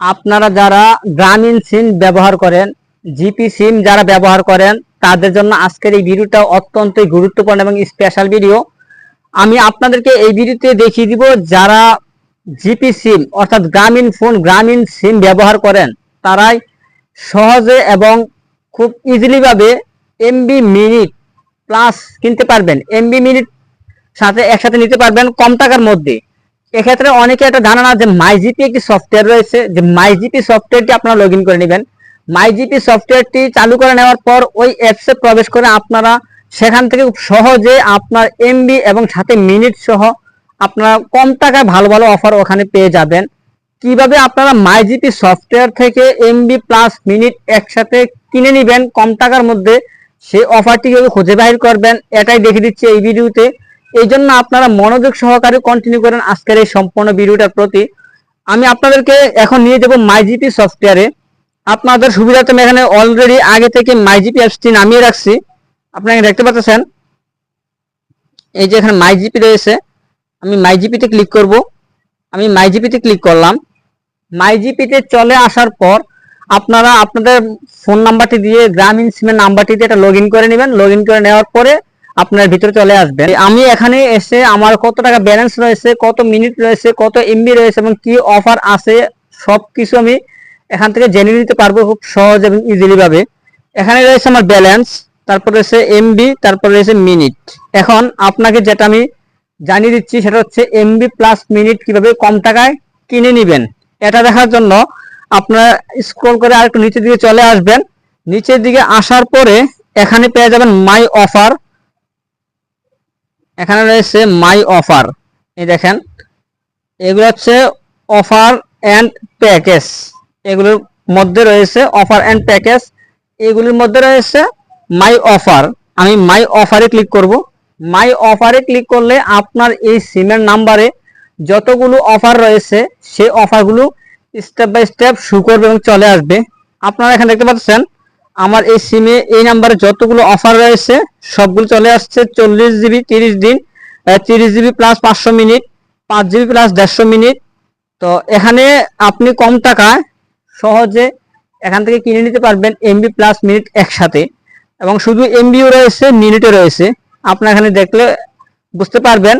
আপনারা যারা গ্রামীণ সিম ব্যবহার করেন, জিপি সিম যারা ব্যবহার করেন, তাদের জন্য আজকের এই ভিডিওটা অত্যন্তই গুরুত্বপূর্ণ এবং স্পেশাল ভিডিও আমি আপনাদেরকে এই ভিডিওতে দেখিয়ে দিব যারা জিপি সিম, অর্থাৎ গ্রামীণ ফোন, গ্রামীণ সিম ব্যবহার করেন, তারাই সহজে এবং খুব ইজিলি ভাবে এমবি মিনিট প্লাস কিনতে পারবেন। এমবি মিনিট সাথে একসাথে নিতে পারবেন কম টাকার মধ্যে। এক্ষেত্রে অনেকে একটা ধারণা যে মাইজিপি একটি সফটওয়্যার রয়েছে? যে মাইজিপি সফটওয়্যারটি আপনারা লগ করে নেবেন। মাইজিপি সফটওয়্যারটি চালু করে নেওয়ার পর ওই অ্যাপসে প্রবেশ করে আপনারা সেখান থেকে খুব সহজে আপনার এমবি এবং সাথে মিনিট সহ আপনারা কম টাকায় ভালো ভালো অফার ওখানে পেয়ে যাবেন। কীভাবে আপনারা মাইজিপি সফটওয়্যার থেকে এমবি প্লাস মিনিট একসাথে কিনে নেবেন কম টাকার মধ্যে, সেই অফারটি খুঁজে বাহির করবেন। এটাই দেখে দিচ্ছি এই ভিডিওতে এই জন্য আপনারা মনোযোগ সহকারে কন্টিনিউ করেন আজকের এই সম্পূর্ণ ভিডিওটার প্রতি। আমি আপনাদেরকে এখন নিয়ে যাব মাইজিপি সফটওয়্যারে আপনাদের সুবিধার্থে আমি এখানে অলরেডি আগে থেকে মাইজিপি অ্যাপসটি নামিয়ে রাখছি। আপনারা দেখতে পাচ্ছেন? এই যে এখানে মাইজিপি রয়েছে। আমি মাইজিপিতে ক্লিক করব। আমি মাইজিপিতে ক্লিক করলাম। মাইজিপিতে চলে আসার পর আপনারা আপনাদের ফোন নাম্বারটি দিয়ে গ্রামীণ সিমের নাম্বারটিতে এটা লগ করে নেবেন। লগ করে নেওয়ার পরে আপনার ভিতরে চলে আসবেন আমি এখানে এসে আমার কত টাকা ব্যালেন্স রয়েছে, কত মিনিট রয়েছে, কত এমবি রয়েছে এবং কি অফার আছে সব কিছু আমি এখান থেকে জেনে নিতে পারব খুব সহজ এবং ইজিলি ভাবে। এখানে রয়েছে আমার ব্যালেন্স তারপর রয়েছে এমবি তারপর রয়েছে মিনিট এখন আপনাকে যেটা আমি জানিয়ে দিচ্ছি সেটা হচ্ছে এমবি প্লাস মিনিট কীভাবে কম টাকায় কিনে নেবেন। এটা দেখার জন্য আপনারা স্ক্রল করে আরেকটু নিচের দিকে চলে আসবেন। নিচের দিকে আসার পরে এখানে পেয়ে যাবেন মাই অফার এখানে রয়েছে মাই অফার এই দেখেন, এগুলো হচ্ছে অফার অ্যান্ড প্যাকেজ এগুলোর মধ্যে রয়েছে অফার অ্যান্ড প্যাকেজ এগুলির মধ্যে রয়েছে মাই অফার আমি মাই অফারে ক্লিক করব। মাই অফারে ক্লিক করলে আপনার এই সিমের নাম্বারে যতগুলো অফার রয়েছে, সেই অফারগুলো স্টেপ বাই স্টেপ শু করবে এবং চলে আসবে। আপনারা এখানে দেখতে পাচ্ছেন আমার এই সিমে এই নাম্বারে যতগুলো অফার রয়েছে, সবগুলো চলে আসছে চল্লিশ জিবি তিরিশ দিন তিরিশ জিবি প্লাস পাঁচশো মিনিট, পাঁচ জিবি প্লাস দেড়শো মিনিট। তো এখানে আপনি কম টাকায় সহজে এখান থেকে কিনে নিতে পারবেন এমবি প্লাস মিনিট একসাথে। এবং শুধু এমবিও রয়েছে মিনিটও রয়েছে। আপনার এখানে দেখলে বুঝতে পারবেন।